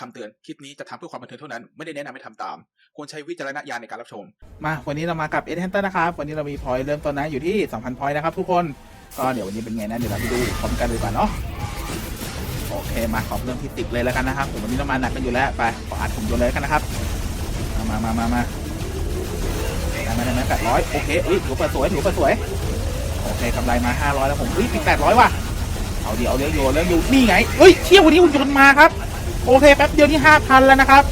คำเตือนคลิปนี้จะทำเพื่อความบันเทิงเท่านั้น ไม่ได้แนะนำให้ทำตาม ควรใช้วิจารณญาณในการรับชม มาวันนี้เรามากับเอเ n นเตอร์นะครับ วันนี้เรามีพอยต์เริ่มต้นนะอยู่ที่ 2,000พอยต์นะครับทุกคน ก็เดี๋ยววันนี้เป็นไงนะเดี๋ยวเราไปดูพร้อมกันดีกว่าเนาะโอเคมาขอเริ่มที่ติกเลยแล้วกันนะครับผมวันนี้เรามาหนักกันอยู่แล้วไปขออัดผมโยนเลยกันนะครับมามามามามาได้ไหมได้ไหมแปดร้อยโอเคอุ้ยถือเปิดสวยถือเปิดสวยโอเคกำไรมาห้าร้อยแล้วผมอุ้ยปิดแปดร้อยว่ะเอาเดี๋ยวเอาเลี้ยงโยนเลี้ยงอยู่นี่ไงเอ้ยเชี่ยวันนี้หุ่นยนต์มาครับ โอเคแป๊บเดียวนี่ห้าพันแล้วนะครับ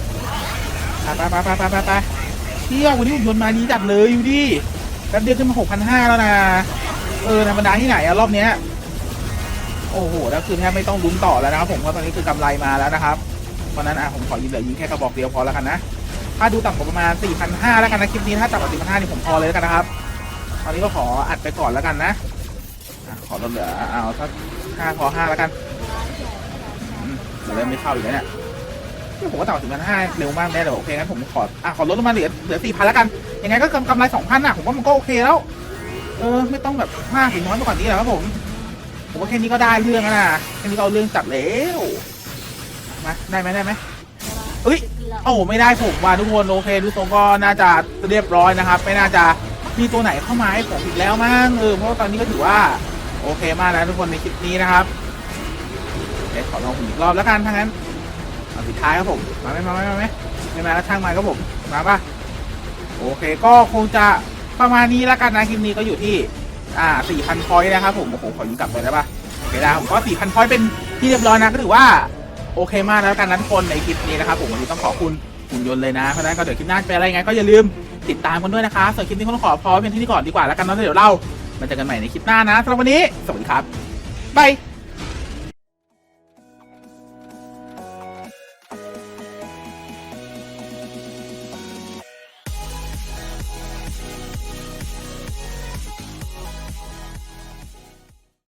ไปไปไปไปไปไปเชี่ยววันนี้หุ่นยนต์มานี้จัดเลยอยู่ดิแป๊บเดียวขึ้นมาหกพันห้าแล้วนะ เออธรรมดาที่ไหนอะรอบเนี้ยโอ้โหแล้วคือแทบไม่ต้องลุ้นต่อแล้วนะครับผมเพราตอนนี้คือกำไรมาแล้วนะครับเพราะนั้นอะผมขอยิงเหลือยิงแค่กระบอกเดียวพอแล้วกันนะถ้าดูต่ำกว่าประมาณ 4,500 แล้วกันนะคลิปนี้ถ้าต่ำกว่า4,500นี่ผมพอเลยแล้วกันนะครับ ตอนนี้ก็ขออัดไปก่อนแล้วกันนะ ขอลดเหลือเอาสักห้าพอห้าแล้วกัน เดี๋ยวเริ่มไม่เข้าอีกแล้วเนี่ยที่ผมก็ต่ำกว่า4,500เร็วมากแน่เลยโอเคงั้นผมขออะขอลดลงมาเหลือเหลือ4,000แล้วกัน ยังไงก็กำไร2,000อะผมว่ามันก็โอเคแล้ว เออ ไม่ต้องแบบมากหรือน้อยไปกว่านี้แล้วครับผม ผมว่าแค่นี้ก็ได้เรื่องแล้วนะแค่นี้ก็เอาเรื่องจัดแล้วมาได้ไหมได้ไหมเอ้ยโอ้โหไม่ได้ผมว่าทุกคนโอเคดูทรงก็น่าจะเรียบร้อยนะครับ ไม่น่าจะมีตัวไหนเข้ามาให้ผมอีกแล้วมั้งเออเพราะตอนนี้ก็ถือว่า โอเคมากแล้วทุกคนในคลิปนี้นะครับ ดี๋ยวขอลองผมอีกรอบแล้วกันถ้างั้นเอาสุดท้ายครับผม มาไหมมาไหมมาไหมไม่มาแล้วช่างมาครับผม มาปะโอเคก็คงจะประมาณนี้แล้วกันนะคลิปนี้ก็อยู่ที่ อ่า4,000พอยต์นะครับผมโอ้โหขอยิงกลับไปได้ปะโอเคได้ผมก็4,000พอยต์เป็นที่เรียบร้อยนะก็ถือว่าโอเคมากแล้วกันนะทุกคนในคลิปนี้นะครับผมวันนี้ต้องขอบคุณหุ่นยนต์เลยนะเพราะฉะนั้นก็เดี๋ยวคลิปหน้าจะเป็นอะไรไงก็อย่าลืมติดตามกันด้วยนะคะส่วนคลิปนี้ก็ต้องขอพอเพียงเที่านี้ก่อนดีกว่าแล้วกันนะเดี๋ยวเรามาเจอกันใหม่ในคลิปหน้านะสำหรับวันนี้สวัสดีครับบาย